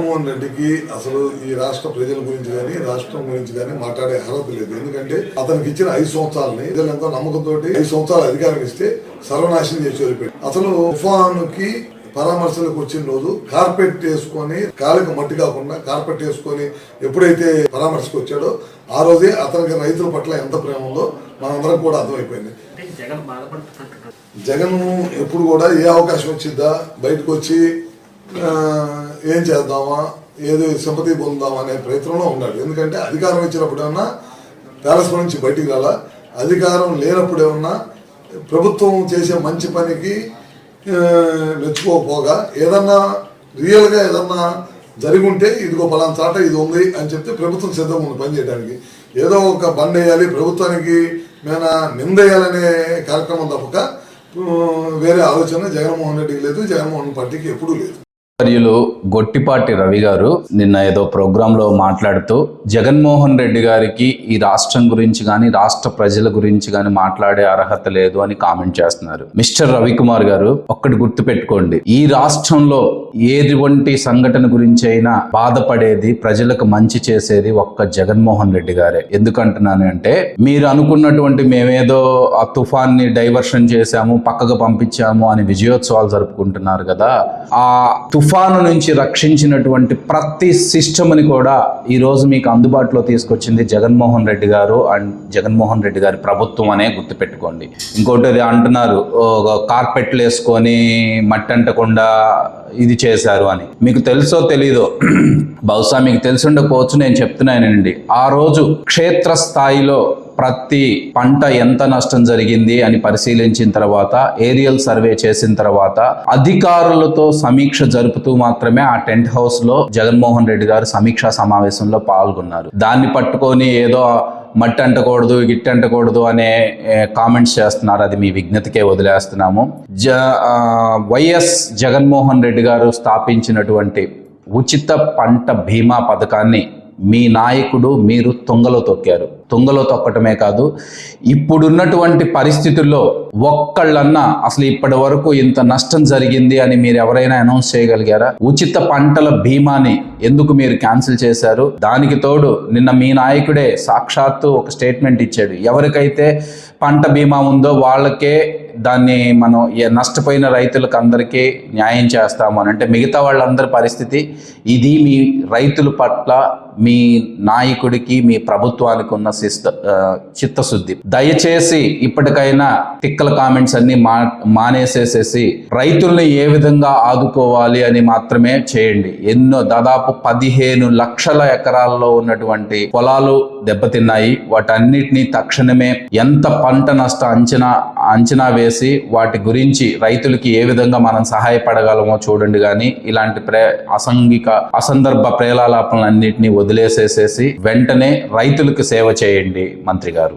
జగన్మోహన్ రెడ్డికి అసలు ఈ రాష్ట్ర ప్రజల గురించి కానీ రాష్ట్రం గురించి కానీ మాట్లాడే అర్హత లేదు. ఎందుకంటే అతనికి ఇచ్చిన ఐదు సంవత్సరాలని ప్రజలు ఎంతో నమ్మకంతో ఐదు సంవత్సరాలు అధికారం ఇస్తే సర్వనాశనం చేసి వదిలిపెట్టి. అసలు తుఫానుకి పరామర్శలకు వచ్చిన రోజు కార్పెట్ వేసుకొని కాలికి మట్టి కాకుండా కార్పెట్ వేసుకొని ఎప్పుడైతే పరామర్శకు వచ్చాడో ఆ రోజే అతనికి రైతుల పట్ల ఎంత ప్రేమ ఉందో మనందరం కూడా అర్థమైపోయింది. జగన్ ఎప్పుడు కూడా ఏ అవకాశం వచ్చిద్దా? బయటకు వచ్చి ఏం చేద్దామా? ఏదో సింపతి పొందామా అనే ప్రయత్నంలో ఉన్నాడు ఎందుకంటే అధికారం ఇచ్చినప్పుడు ఏమన్నా ప్యాలెస్ నుంచి బయటికి రాలా. అధికారం లేనప్పుడేమన్నా ప్రభుత్వం చేసే మంచి పనికి ఆ, మెచ్చుకోకపోగా ఏదన్నా రియల్గా ఏదన్నా జరిగి ఉంటే ఇదిగో పలానా చాట ఇది ఉంది అని చెప్తే ప్రభుత్వం సిద్ధంగా ఉంది పని చేయడానికి. ఏదో ఒక బండ్ వేయాలి ప్రభుత్వానికి మీద నిందేయాలనే కార్యక్రమం తప్పక వేరే ఆలోచన జగన్మోహన్ రెడ్డికి లేదు జగన్మోహన్ పార్టీకి ఎప్పుడూ లేదు. వర్యులు గొట్టిపాటి రవి గారు నిన్న ఏదో ప్రోగ్రామ్లో మాట్లాడుతూ జగన్మోహన్ రెడ్డి గారికి ఈ రాష్ట్రం గురించి కానీ రాష్ట్ర ప్రజల గురించి కానీ మాట్లాడే అర్హత లేదు అని కామెంట్ చేస్తున్నారు. మిస్టర్ రవికుమార్ గారు ఒక్కటి గుర్తు పెట్టుకోండి ఈ రాష్ట్రంలో ఎటువంటి సంఘటన గురించి అయినా బాధపడేది ప్రజలకు మంచి చేసేది ఒక్క జగన్మోహన్ రెడ్డి గారే. ఎందుకంటున్నాను అంటే మీరు అనుకున్నటువంటి మేమేదో ఆ తుఫాన్ని డైవర్షన్ చేశాము పక్కకు పంపించాము అని విజయోత్సవాలు జరుపుకుంటున్నారు కదా ఆ తుఫాను నుంచి రక్షించినటువంటి ప్రతి సిస్టమ్ని కూడా ఈరోజు మీకు అందుబాటులో తీసుకొచ్చింది జగన్మోహన్ రెడ్డి గారు అండ్ జగన్మోహన్ రెడ్డి గారి ప్రభుత్వం అనే గుర్తుపెట్టుకోండి. ఇంకోటి అది అంటున్నారు కార్పెట్లు వేసుకొని మట్టి అంటకుండా ఇది చేశారు అని. మీకు తెలుసో తెలీదో? బహుశా మీకు తెలిసి ఉండకపోవచ్చు నేను చెప్తున్నానండి. ఆ రోజు క్షేత్ర స్థాయిలో ప్రతి పంట ఎంత నష్టం జరిగింది అని పరిశీలించిన తర్వాత ఏరియల్ సర్వే చేసిన తర్వాత అధికారులతో సమీక్ష జరుపుతూ మాత్రమే ఆ టెంట్ హౌస్లో జగన్మోహన్ రెడ్డి గారు సమీక్షా సమావేశంలో పాల్గొన్నారు. దాన్ని పట్టుకొని ఏదో మట్టి అంటకూడదు గిట్టి అంటకూడదు అనే కామెంట్స్ చేస్తున్నారు. అది మీ విజ్ఞతకే వదిలేస్తున్నాము. జ వైఎస్ జగన్మోహన్ రెడ్డి గారు స్థాపించినటువంటి ఉచిత పంట బీమా పథకాన్ని మీ నాయకుడు మీరు తుంగలో తొక్కారు. తుంగలో తొక్కటమే కాదు ఇప్పుడున్నటువంటి పరిస్థితుల్లో ఒక్కళ్ళన్నా అసలు ఇప్పటి వరకు ఇంత నష్టం జరిగింది అని మీరు ఎవరైనా అనౌన్స్ చేయగలిగారా? ఉచిత పంటల బీమాని ఎందుకు మీరు క్యాన్సిల్ చేశారు? దానికి తోడు నిన్న మీ నాయకుడే సాక్షాత్తు ఒక స్టేట్మెంట్ ఇచ్చాడు. ఎవరికైతే పంట బీమా ఉందో వాళ్ళకే దాన్ని మనం ఏ- నష్టపోయిన రైతులకు అందరికీ న్యాయం చేస్తాము అని. అంటే మిగతా వాళ్ళందరి పరిస్థితి ఇది మీ రైతుల పట్ల మీ నాయకుడికి మీ ప్రభుత్వానికి ఉన్న శిస్త చిత్తశుద్ధి. దయచేసి ఇప్పటికైనా తిక్కల కామెంట్స్ అన్ని మా మానేసేసేసి రైతుల్ని ఏ విధంగా ఆదుకోవాలి అని మాత్రమే చేయండి. ఎన్నో దాదాపు పదిహేను లక్షల ఎకరాల్లో ఉన్నటువంటి పొలాలు దెబ్బతిన్నాయి. వాటన్నిటిని తక్షణమే ఎంత పంట నష్ట అంచనా అంచనా వేసి వాటి గురించి రైతులకి ఏ విధంగా మనం సహాయపడగలమో చూడండి కానీ ఇలాంటి ప్రే అసంఘిక అసందర్భ ప్రేలాలాపనలన్నింటినీ వదిలేసేసేసి వెంటనే రైతులకు సేవ చేయండి మంత్రి గారు.